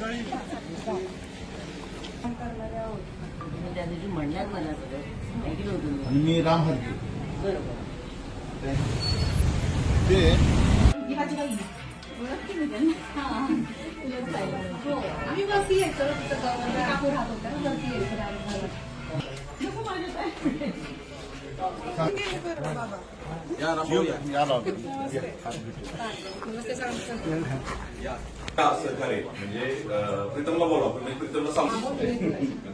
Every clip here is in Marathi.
तुम्ही त्या दिवशी म्हणल्यात मला सगळं ऐकलं होतं मी आणि मी राम हरके बरोबर ते आम्ही वरती यायचो तिथं गावाला काकू राहत होत्या ना, वरती यायचो या म्हणजे प्रीतमला बोला मी प्रीतमला सांगतो.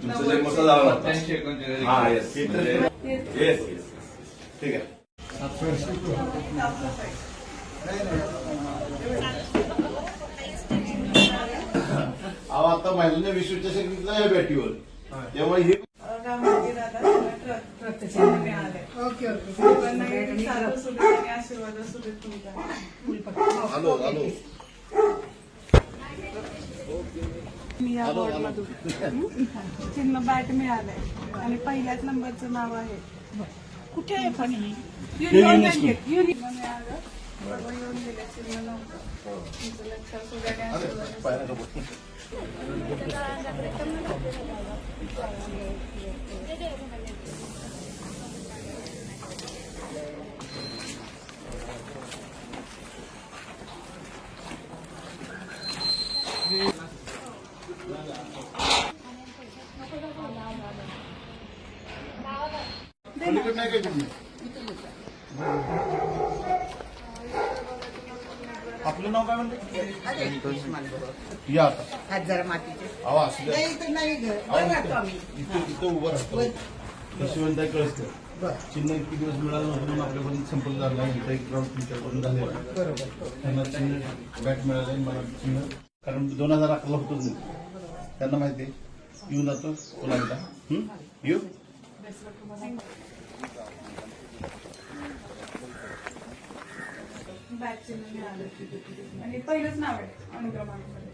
तुमचा जन्म कसा झाला हा येस येस येस ठीक आहे. अहो आता महिलांना विश्वचषक घेतला या बॅटीवर त्यामुळे हे मिळालंय. पण नाही, साधं सुधं आणि आशीर्वाद असू दे तुमचा. आलो आलो मी या बोर्डमधून चिन्ह बॅट मिळालंय. आणि पहिल्याच नंबरचं नाव आहे. कुठे आहे पण? युनियन बँकेत युनियन मिळालं बरोबर येऊन गेले. चिन्ह नव्हतं. तुमचं लक्ष असू द्या आणि आशीर्वाद असू द्या. आपलं नाव काय म्हणते? या आता. हजार मातीचे अहो असू द्या. इथं नाही घर अहो, इथं- इथं इथं उभं राहतो. शिवंताई कळसकर. चिन्ह इतके दिवस मिळालं नव्हतं म्हणून आपल्यापर्यंत संपर्क झाला नाही. इथं एक ग्राउंड तुमच्याकडून झालेला आहे. त्यांना चिन्ह बॅट मिळालं आणि मला चिन्ह कारण दोन हजार अकराला होतोच नाही त्यांना माहिती आहे. येऊन जातो कोणाला येऊ? बॅट चिन्ह मिळालं. आणि पहिलंच नाव आहे अनुक्रमांमध्ये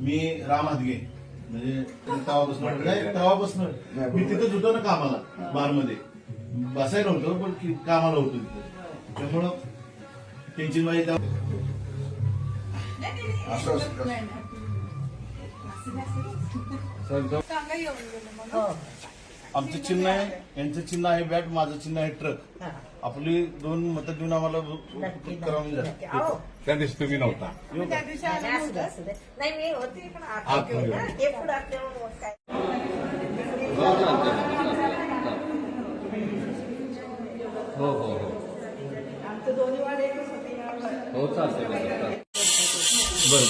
मी राम हादगे म्हणजे तेव्हापासून तेव्हापासून. मी तिथंच होतो ना कामाला बारमध्ये. बसायला होतो पण कि- कामाला होतो तिथं. त्यामुळं गेलं मग आमचं चिन्ह आहे यांचं चिन्ह आहे बॅट माझं चिन्ह आहे ट्रक. आपली दोन मतं देऊन आम्हाला करावं लागतं. त्या दिवशी तुम्ही नव्हता. नाही मी होती पण आता पुढे हो हो हो आमचं दोन्ही वाड एकच होते यावर. हो चालतंय बरं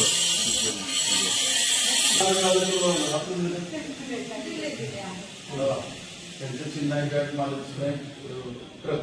त्यांचं चिन्ह आहे बॅट अं, ट्रक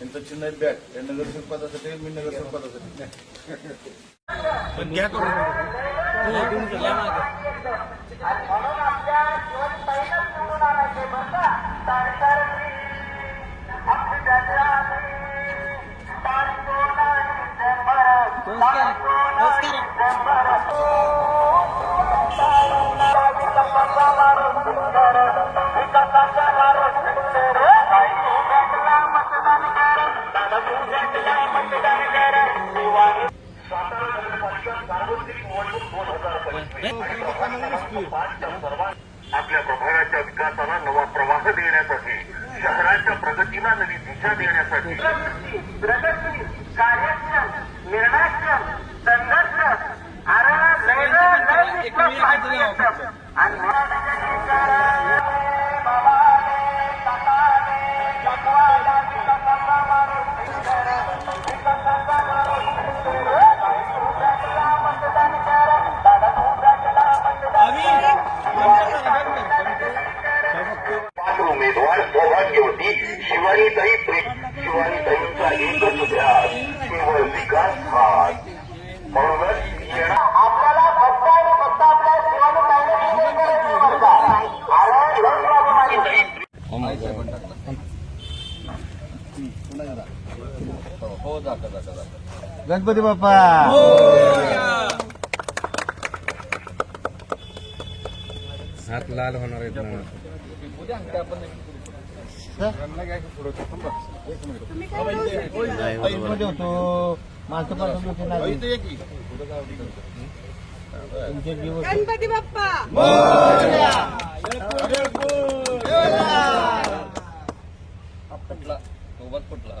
यांचं चिन्ह आहे बॅट. या नगरसेवक पदासाठी मी नगरसेवक पदासाठी आपल्या देण्यासाठी शहराच्या प्रगतीला नवी दिशा देण्यासाठी प्रगती कार्यक्षम निर्णायक्षम संघर्ष आणि गणपती बाप्पा. हात लाल होणार आहेत ना. होतो माणसं गणपती बाप्पा. फुटला. सोबत फुटला.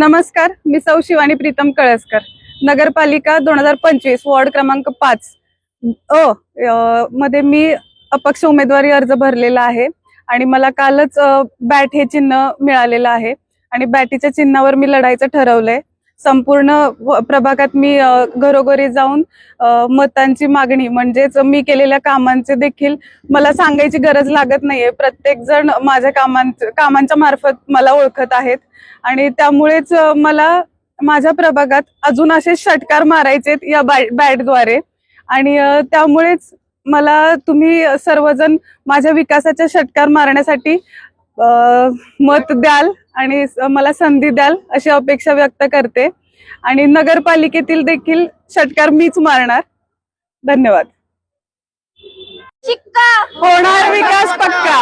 नमस्कार मी सौ शिवानी प्रीतम कळसकर. नगरपालिका दोन हजार पंचवीस वॉर्ड क्रमांक पाच. अ मध्ये मी अपक्ष उमेदवारी अर्ज भरलेला आहे आणि मला कालच बॅट हे चिन्ह मिळालेलं आहे. आणि बॅटीच्या चिन्हावर मी लढायचं ठरवलंय. संपूर्ण प्रभागात मी घरोघरी जाऊन मतांची मागणी म्हणजेच मी केलेल्या कामांचे देखील मला सांगायची गरज लागत नाहीये. प्रत्येक जण माझ्या कामांच्या कामांच्या मार्फत मला ओळखत आहेत. आणि त्यामुळेच मला माझ्या प्रभागात अजून असे षटकार मारायचे या बॅ- बॅटद्वारे. आणि त्यामुळेच मला तुम्ही सर्वजण माझ्या विकासाच्या षटकार मारण्यासाठी मत द्याल. आणि मला संधी द्याल अशी अपेक्षा व्यक्त करते. आणि नगरपालिकेतील देखील षटकार मीच मारणार. धन्यवाद. शिक्का! होणार विकास पक्का.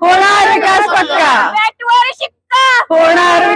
होणार विकास पक्का. होणार